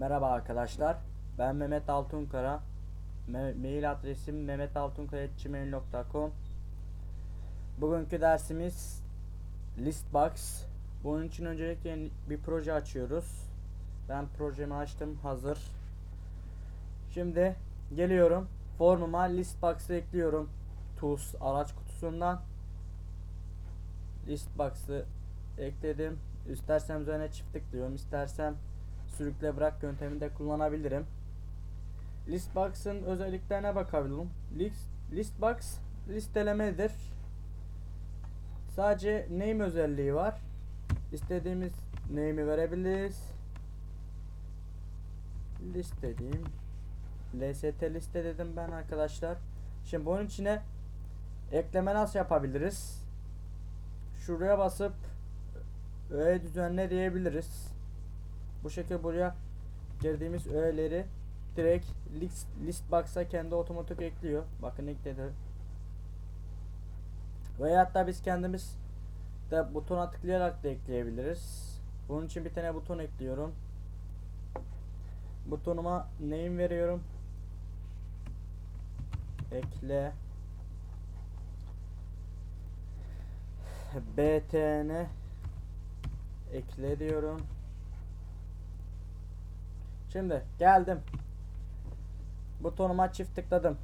Merhaba arkadaşlar. Ben Mehmet Altunkara. Me- mail adresim mehmetaltunkara.gmail.com Bugünkü dersimiz Listbox. Bunun için öncelikle bir proje açıyoruz. Ben projemi açtım. Hazır. Şimdi geliyorum. Formuma Listbox'ı ekliyorum. Tools araç kutusundan. Listbox'ı ekledim. İstersem üzerine çift tıklıyorum. İstersem sürükle bırak yöntemini de kullanabilirim. Listbox'ın özelliklerine bakabilirim. List, listbox listelemedir. Sadece name özelliği var. İstediğimiz name'i verebiliriz. Liste diyeyim. LST liste dedim ben arkadaşlar. Şimdi bunun içine ekleme nasıl yapabiliriz? Şuraya basıp öğe düzenle diyebiliriz. Bu şekilde buraya girdiğimiz öğeleri direkt list, list box'a kendi otomatik ekliyor. Bakın ekledi. Veya hatta biz kendimiz de butona tıklayarak da ekleyebiliriz. Bunun için bir tane buton ekliyorum. Butonuma name veriyorum. Ekle. btn ekle diyorum. Şimdi geldim. Butonuma çift tıkladım.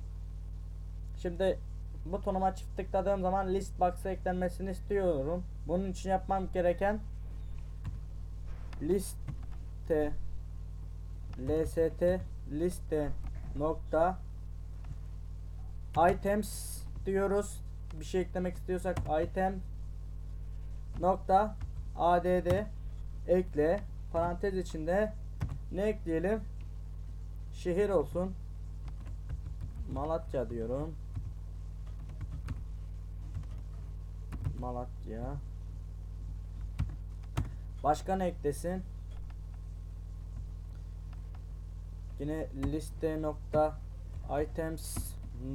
Şimdi butonuma çift tıkladığım zaman list box'a eklenmesini istiyorum. Bunun için yapmam gereken liste lst liste nokta items diyoruz. Bir şey eklemek istiyorsak item nokta add ekle parantez içinde ne ekleyelim? Şehir olsun. Malatya diyorum. Malatya. Başka ne eklesin? Yine liste nokta items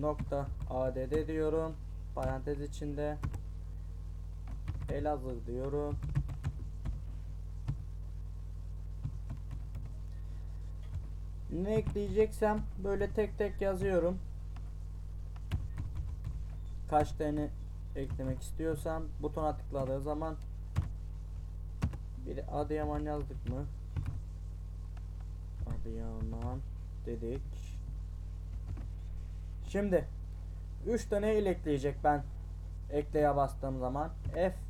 nokta add diyorum. Parantez içinde Elazığ diyorum. Ne ekleyeceksem böyle tek tek yazıyorum. Kaç tane eklemek istiyorsam butona tıkladığı zaman bir Adıyaman yazdık mı? Adıyaman dedik. Şimdi 3 tane il ekleyecek ben ekleye bastığım zaman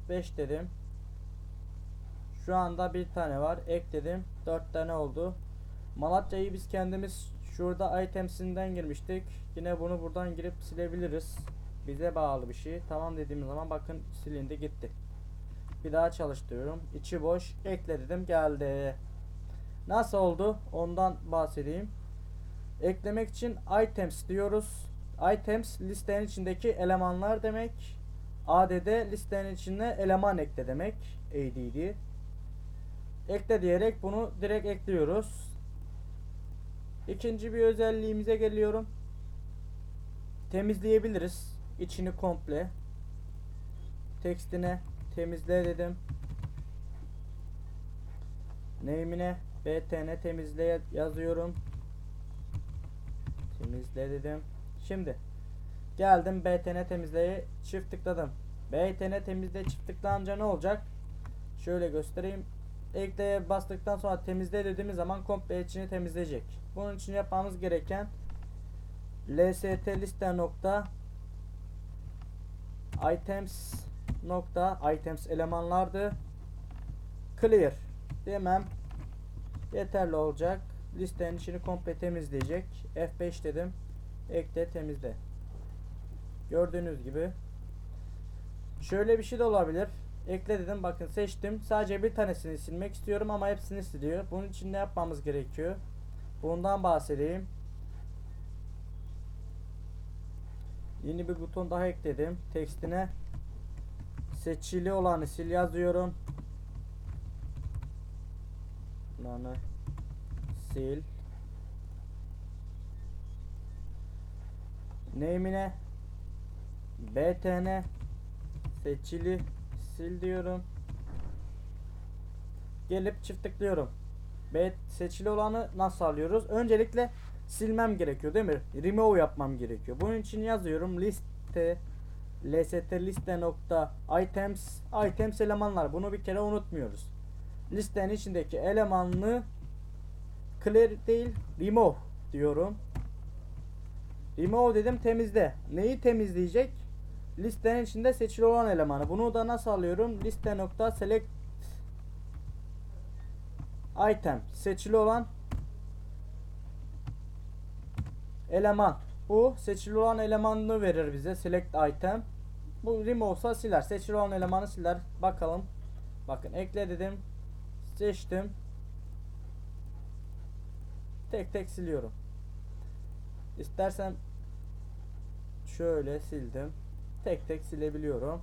F5 dedim. Şu anda bir tane var. Ekledim. 4 tane oldu. Malatya'yı biz kendimiz şurada itemsinden girmiştik. Yine bunu buradan girip silebiliriz. Bize bağlı bir şey. Tamam dediğimiz zaman bakın silindi gitti. Bir daha çalıştırıyorum. İçi boş. Ekle dedim geldi. Nasıl oldu? Ondan bahsedeyim. Eklemek için items diyoruz. Items listenin içindeki elemanlar demek. ADD listenin içine eleman ekle demek. ADD. Ekle diyerek bunu direkt ekliyoruz. İkinci bir özelliğimize geliyorum. Temizleyebiliriz. içini komple. Tekstine temizle dedim. Name'ine btn temizle yazıyorum. Temizle dedim. Şimdi geldim btn temizleye çift tıkladım. btn temizle çift tıklayınca ne olacak? Şöyle göstereyim. Ekleye bastıktan sonra temizle dediğimiz zaman komple içini temizleyecek. Bunun için yapmamız gereken lst liste nokta items nokta items elemanlardı. Clear. Demem. Yeterli olacak. Listenin içini komple temizleyecek. F5 dedim. Ekle temizle. Gördüğünüz gibi. Şöyle bir şey de olabilir ekle dedim bakın seçtim sadece bir tanesini silmek istiyorum ama hepsini siliyor bunun için ne yapmamız gerekiyor bundan bahsedeyim Yeni bir buton daha ekledim. Tekstine seçili olanı sil yazıyorum. Lanı sil. Name'ine btn seçili sil diyorum. Gelip çift tıklıyorum. B seçili olanı nasıl alıyoruz? Öncelikle silmem gerekiyor değil mi? Remove yapmam gerekiyor. Bunun için yazıyorum liste lst liste nokta items items elemanlar. Bunu bir kere unutmuyoruz. Listenin içindeki elemanını clear değil remove diyorum. Remove dedim temizle. Neyi temizleyecek? Listenin içinde seçili olan elemanı. Bunu da nasıl alıyorum? Liste nokta select item seçili olan eleman. Bu seçili olan elemanını verir bize. Select item. Bu remove'sa siler. Seçili olan elemanı siler. Bakalım. Bakın ekle dedim. Seçtim. Tek tek siliyorum. İstersen şöyle sildim. Tek tek silebiliyorum.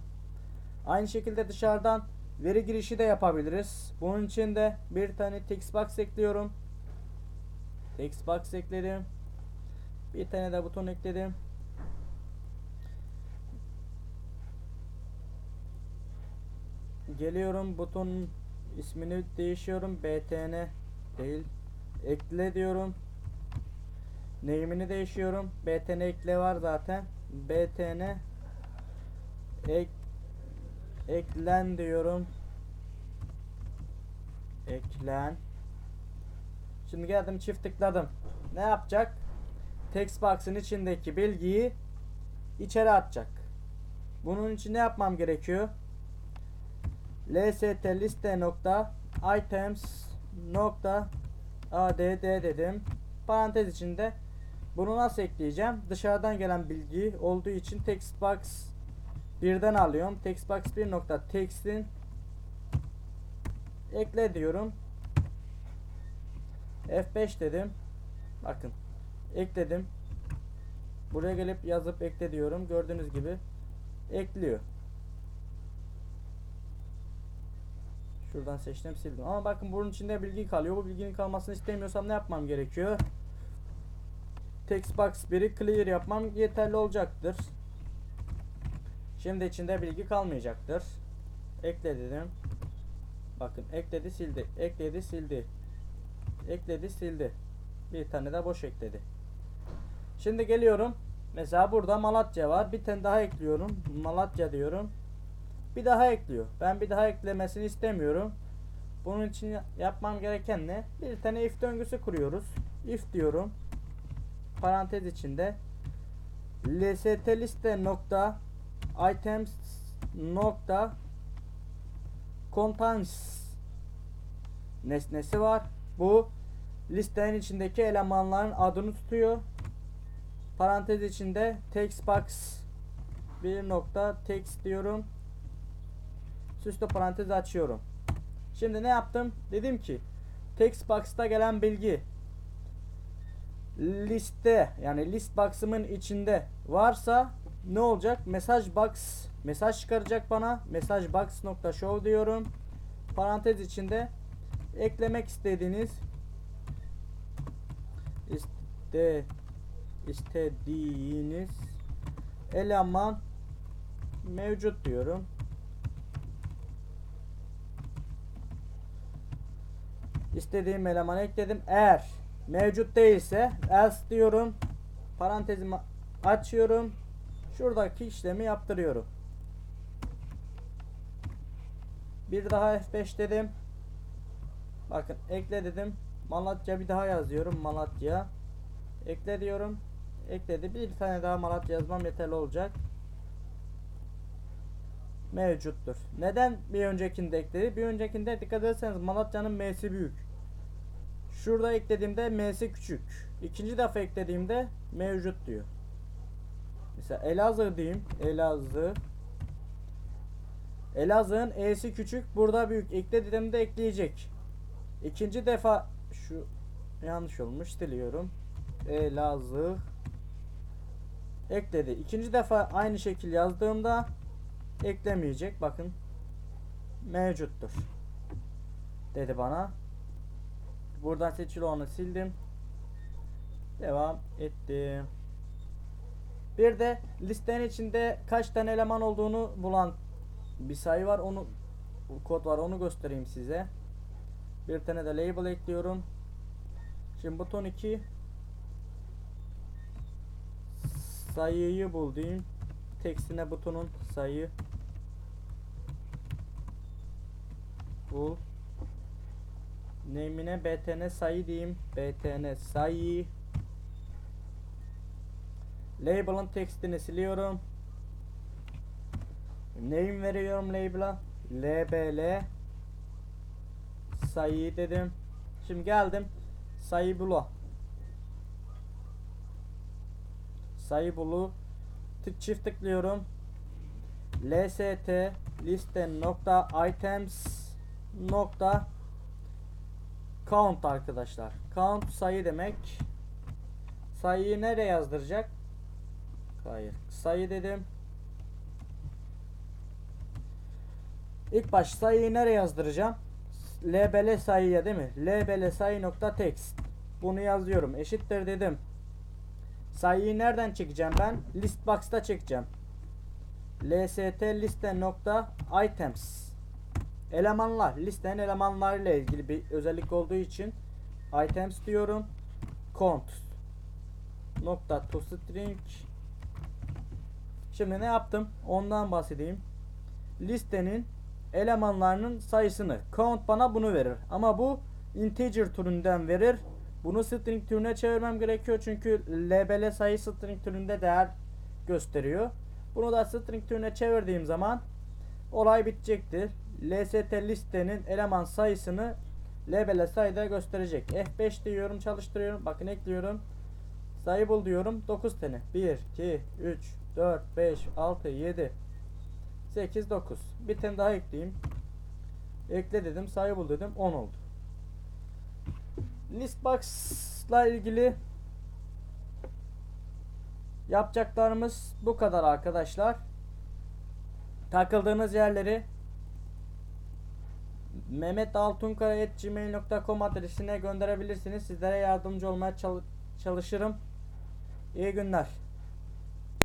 Aynı şekilde dışarıdan veri girişi de yapabiliriz. Bunun için de bir tane text box ekliyorum. Text box ekledim. Bir tane de buton ekledim. Geliyorum butonun ismini değişiyorum. BTN değil. Ekle diyorum. Name'ini değişiyorum. BTN ekle var zaten. BTN ek eklen diyorum. Eklen. Şimdi geldim çift tıkladım. Ne yapacak? Text box'ın içindeki bilgiyi içeri atacak. Bunun için ne yapmam gerekiyor? lst liste nokta items nokta add dedim. Parantez içinde bunu nasıl ekleyeceğim? Dışarıdan gelen bilgi olduğu için text box birden alıyorum. Text box 1 nokta text'in ekle diyorum. F5 dedim. Bakın ekledim. Buraya gelip yazıp ekle diyorum. Gördüğünüz gibi ekliyor. Şuradan seçtim sildim. Ama bakın bunun içinde bilgi kalıyor. Bu bilginin kalmasını istemiyorsam ne yapmam gerekiyor? Text box 1'i clear yapmam yeterli olacaktır. Şimdi içinde bilgi kalmayacaktır. Ekle dedim. Bakın ekledi sildi. Ekledi sildi. Ekledi sildi. Bir tane de boş ekledi. Şimdi geliyorum. Mesela burada Malatya var. Bir tane daha ekliyorum. Malatya diyorum. Bir daha ekliyor. Ben bir daha eklemesini istemiyorum. Bunun için yapmam gereken ne? Bir tane if döngüsü kuruyoruz. If diyorum. Parantez içinde lst liste nokta items nokta contains nesnesi var. Bu listenin içindeki elemanların adını tutuyor. Parantez içinde text box bir nokta text diyorum. Süslü parantez açıyorum. Şimdi ne yaptım? Dedim ki text box'ta gelen bilgi liste yani list box'ımın içinde varsa ne olacak? Mesaj box mesaj çıkaracak bana. Mesaj box nokta show diyorum. Parantez içinde eklemek istediğiniz iste istediğiniz eleman mevcut diyorum. İstediğim elemanı ekledim. Eğer mevcut değilse else diyorum. Parantezimi açıyorum. Şuradaki işlemi yaptırıyorum. Bir daha F5 dedim. Bakın ekle dedim. Malatya bir daha yazıyorum. Malatya. Ekle diyorum. Ekledi. Bir tane daha Malatya yazmam yeterli olacak. Mevcuttur. Neden bir öncekinde ekledi? Bir öncekinde dikkat ederseniz Malatya'nın M'si büyük. Şurada eklediğimde M'si küçük. İkinci defa eklediğimde mevcut diyor. Mesela Elazığ diyeyim. Elazığ. Elazığ'ın E'si küçük. Burada büyük. Ekle dediğimde ekleyecek. İkinci defa şu yanlış olmuş diliyorum. Elazığ ekledi. İkinci defa aynı şekil yazdığımda eklemeyecek. Bakın mevcuttur. Dedi bana. Buradan seçili olanı sildim. Devam ettim. Bir de listenin içinde kaç tane eleman olduğunu bulan bir sayı var. Onu kod var. Onu göstereyim size. Bir tane de label ekliyorum. Şimdi buton 2 sayıyı bul diyeyim. Butonun sayı bul. Name'ine btn sayı diyeyim. btn sayı. Label'ın tekstini siliyorum. Name veriyorum label'a. lbl sayı dedim. Şimdi geldim. Sayı bulu. Sayı bulu. Tık çift tıklıyorum. lst liste nokta items nokta count arkadaşlar. Count sayı demek. Sayıyı nereye yazdıracak? Hayır. Sayı dedim. İlk baş sayıyı nereye yazdıracağım? LBL sayıya değil mi? LBL sayı nokta text. Bunu yazıyorum. Eşittir dedim. Sayıyı nereden çekeceğim ben? List box'ta çekeceğim. lst liste nokta items. Elemanlar. Listenin elemanlarıyla ilgili bir özellik olduğu için items diyorum. Count nokta to string Şimdi ne yaptım? Ondan bahsedeyim. Listenin elemanlarının sayısını. Count bana bunu verir. Ama bu integer türünden verir. Bunu string türüne çevirmem gerekiyor. Çünkü label sayı string türünde değer gösteriyor. Bunu da string türüne çevirdiğim zaman olay bitecektir. lst listenin eleman sayısını label sayıda gösterecek. F5 diyorum çalıştırıyorum. Bakın ekliyorum. Sayı bul diyorum. 9 tane. 1, 2, 3, 4, 5, 6, 7, 8, 9. Bir tane daha ekleyeyim. Ekle dedim. Sayı bul dedim. 10 oldu. Listbox'la ilgili yapacaklarımız bu kadar arkadaşlar. Takıldığınız yerleri mehmetaltunkaya.gmail.com adresine gönderebilirsiniz. Sizlere yardımcı olmaya çalış çalışırım. İyi günler.